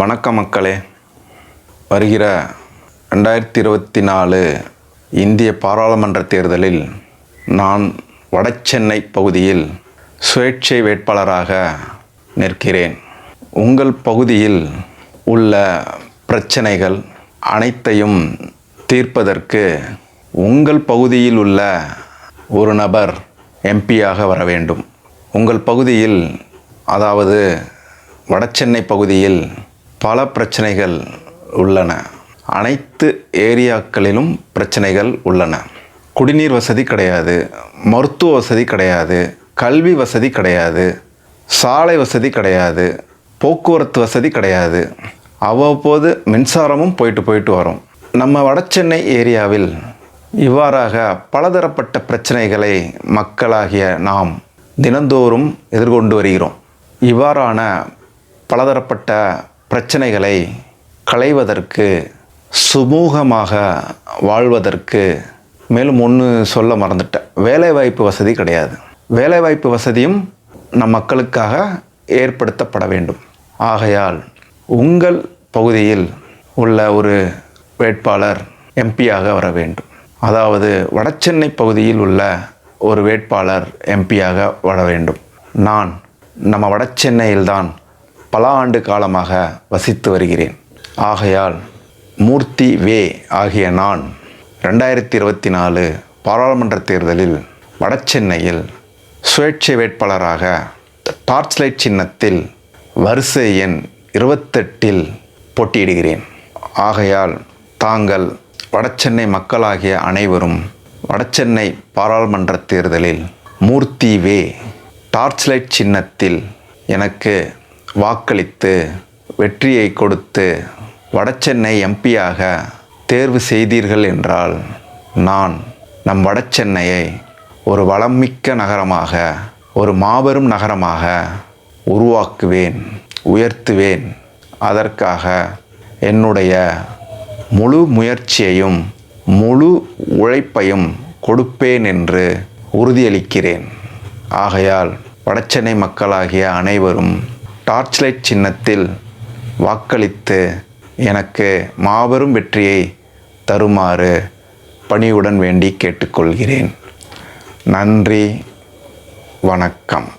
வணக்கம் மக்களே. வருகிற ரெண்டாயிரத்தி இருபத்தி நாலு இந்திய பாராளுமன்ற தேர்தலில் நான் வடசென்னை பகுதியில் சுயேட்சை வேட்பாளராக நிற்கிறேன். உங்கள் பகுதியில் உள்ள பிரச்சனைகள் அனைத்தையும் தீர்ப்பதற்கு உங்கள் பகுதியில் உள்ள ஒரு நபர் எம்பியாக வர வேண்டும். உங்கள் பகுதியில் அதாவது வடசென்னை பகுதியில் பல பிரச்சனைகள் உள்ளன. அனைத்து ஏரியாக்களிலும் பிரச்சனைகள் உள்ளன. குடிநீர் வசதி கிடையாது. மருத்துவ வசதி கிடையாது. கல்வி வசதி கிடையாது. சாலை வசதி கிடையாது. போக்குவரத்து வசதி கிடையாது. அவ்வப்போது மின்சாரமும் போயிட்டு போயிட்டு வரும். நம்ம வடசென்னை ஏரியாவில் இவ்வாறாக பலதரப்பட்ட பிரச்சனைகளை மக்களாகிய நாம் தினந்தோறும் எதிர்கொண்டு வருகிறோம். இவ்வாறான பலதரப்பட்ட பிரச்சனைகளை களைவதற்கு சுமூகமாக வாழ்வதற்கு மேலும் ஒன்று சொல்ல மறந்துட்டேன். வேலைவாய்ப்பு வசதி கிடையாது. வேலைவாய்ப்பு வசதியும் நம் மக்களுக்காக ஏற்படுத்தப்பட வேண்டும். ஆகையால் உங்கள் பகுதியில் உள்ள ஒரு வேட்பாளர் எம்பியாக வர வேண்டும். அதாவது வடசென்னை பகுதியில் உள்ள ஒரு வேட்பாளர் எம்பியாக வர வேண்டும். நான் நம்ம வடசென்னையில்தான் பல ஆண்டு காலமாக வசித்து வருகிறேன். ஆகையால் மூர்த்தி வே ஆகிய நான் ரெண்டாயிரத்தி இருபத்தி நாலு பாராளுமன்ற தேர்தலில் வடசென்னையில் சுயேட்சை வேட்பாளராக டார்ச் லைட் சின்னத்தில் வரிசை எண் இருபத்தெட்டில் போட்டியிடுகிறேன். ஆகையால் தாங்கள் வடசென்னை மக்களாகிய அனைவரும் வடசென்னை பாராளுமன்ற தேர்தலில் மூர்த்தி வே டார்ச் லைட் சின்னத்தில் எனக்கு வாக்களித்து வெற்றியை கொடுத்து வடசென்னை எம்பியாக தேர்வு செய்தீர்கள் என்றால் நான் நம் வடசென்னையை ஒரு வளமிக்க நகரமாக ஒரு மாபெரும் நகரமாக உருவாக்குவேன் உயர்த்துவேன். அதற்காக என்னுடைய முழு முயற்சியையும் முழு உழைப்பையும் கொடுப்பேன் என்று உறுதியளிக்கிறேன். ஆகையால் வடச்சென்னை மக்களாகிய அனைவரும் டார்ச் லைட் சின்னத்தில் வாக்களித்து எனக்கு மாபெரும் வெற்றியை தருமாறு பணியுடன் வேண்டி கேட்டுக்கொள்கிறேன். நன்றி வணக்கம்.